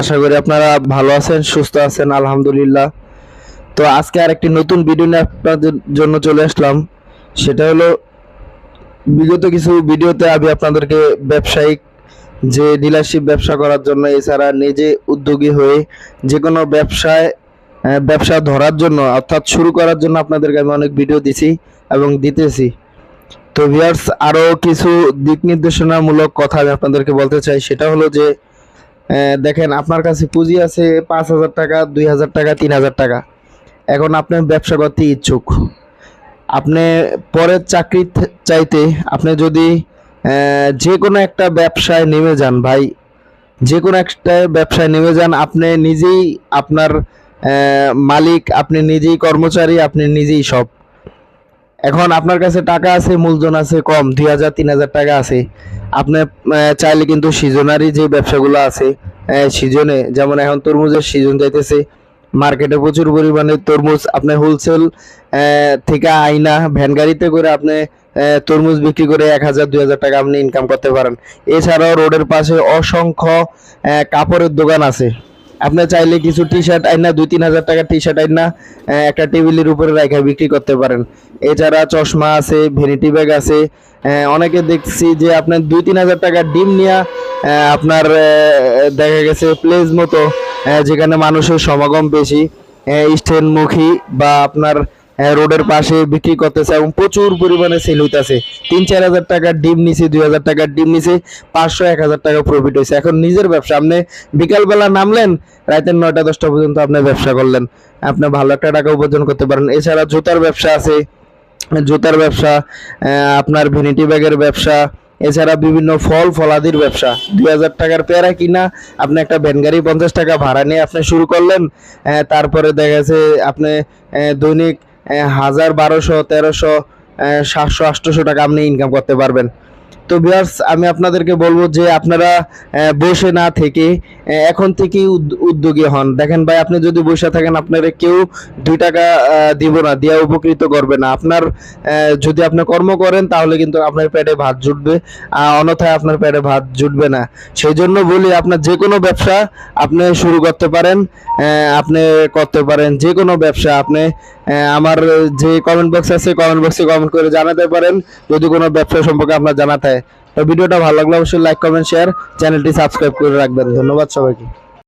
আশা করি আপনারা ভালো আছেন, সুস্থ আছেন, আলহামদুলিল্লাহ। তো আজকে আরেকটি নতুন ভিডিও নিয়ে আপনাদের জন্য চলে আসলাম। সেটা হলো, বিগত কিছু ভিডিওতে আমি আপনাদেরকে ব্যবসায়িক যে ডিলারশিপ ব্যবসা করার জন্য এছাড়া নিজে উদ্যোগী হয়ে যে কোনো ব্যবসায় ব্যবসা ধরার জন্য অর্থাৎ শুরু করার জন্য আপনাদেরকে আমি অনেক ভিডিও দিছি এবং দিতেছি। তো ভিউয়ার্স আরও কিছু দিক নির্দেশনামূলক কথা আমি আপনাদেরকে বলতে চাই। সেটা হলো যে দেখেন, আপনার কাছে পুঁজি আছে পাঁচ হাজার টাকা, দুই হাজার টাকা, তিন হাজার টাকা। এখন আপনি ব্যবসা করতে ইচ্ছুক। আপনি পরের চাকরি চাইতে আপনি যদি যে কোনো একটা ব্যবসায় নেমে যান ভাই যে কোনো একটা ব্যবসায় নেমে যান, আপনি নিজেই আপনার মালিক, আপনি নিজেই কর্মচারী, আপনি নিজেই সব। এখন আপনার কাছে টাকা আছে, মূলধন আছে, কম, দুই হাজার, তিন হাজার টাকা আছে। আপনি চাইলে কিন্তু সিজনারি যে ব্যবসাগুলো আছে সিজনে, যেমন এখন তরমুজের সিজন যাইতেছে, মার্কেটে প্রচুর পরিমাণে তরমুজ আপনি হোলসেল থেকে আইনা, ভ্যান গাড়িতে করে আপনি তরমুজ বিক্রি করে এক হাজার, দুই হাজার টাকা আপনি ইনকাম করতে পারেন। এছাড়াও রোডের পাশে অসংখ্য কাপড়ের দোকান আছে। আপনি চাইলে কিছু টি শার্ট আইনা, দুই, তিন হাজার টাকা টি শার্ট আইনা একটা টেবিলের উপরে রেখে বিক্রি করতে পারেন। এছাড়া চশমা আছে ভ্যানিটি ব্যাগ আছে অনেকে দেখছি যে আপনার দুই, তিন হাজার টাকা ডিম নিয়ে আপনার দেখা গেছে প্লেস মতো যেখানে মানুষের সমাগম বেশি স্টেনমুখী বা আপনার রোডের পাশে বিক্রি করতেছে এবং প্রচুর পরিমাণে সেল হইতেছে। তিন, চার হাজার টাকার ডিম নিছে, দুই হাজার টাকার ডিম নিছে, পাঁচশো, এক হাজার টাকা প্রফিট হয়েছে এখন নিজের ব্যবসা, আপনি বিকালবেলা নামলেন, রাতের নয়টা, দশটা পর্যন্ত আপনি ব্যবসা করলেন। আপনি ভালো একটা টাকা উপার্জন করতে পারেন। এছাড়া জুতার ব্যবসা আছে জুতার ব্যবসা আপনার ভ্যানিটি ব্যাগের ব্যবসা, এছাড়া বিভিন্ন ফল ফলাদির ব্যবসা। দুই হাজার টাকার পেয়ারা কিনা, আপনি একটা ভ্যান গাড়ি পঞ্চাশ টাকা ভাড়া নিয়ে আপনি শুরু করলেন তারপরে দেখা গেছে আপনি দৈনিক হাজার বারোশো, তেরোশো সাতশো, আটশোশো টাকা আপনি ইনকাম করতে পারবেন। তো বিয়ার্স আমি আপনাদেরকে বলব যে আপনারা বসে না থেকে এখন থেকেই উদ- উদ্যোগী হন। দেখেন ভাই, আপনি যদি বসে থাকেন, আপনারা কেউ দুই টাকা দিব না, দিয়া উপকৃত করবে না। আপনার যদি আপনি কর্ম করেন, তাহলে কিন্তু আপনার পেটে ভাত জুটবে অন্যথায় আপনার পেটে ভাত জুটবে না। সেই জন্য বলি, আপনার যে কোনো ব্যবসা আপনি শুরু করতে পারেন আপনি করতে পারেন। যে কোনো ব্যবসা আপনি আমার যে কমেন্ট বক্স আছে কমেন্ট বক্সে কমেন্ট করে জানাতে পারেন। যদি কোনো ব্যবসা সম্পর্কে আপনার জানা থাকে। ভিডিওটা ভালো লাগলে অবশ্যই লাইক কমেন্ট শেয়ার চ্যানেলটি সাবস্ক্রাইব করে রাখবেন। ধন্যবাদ সবাইকে।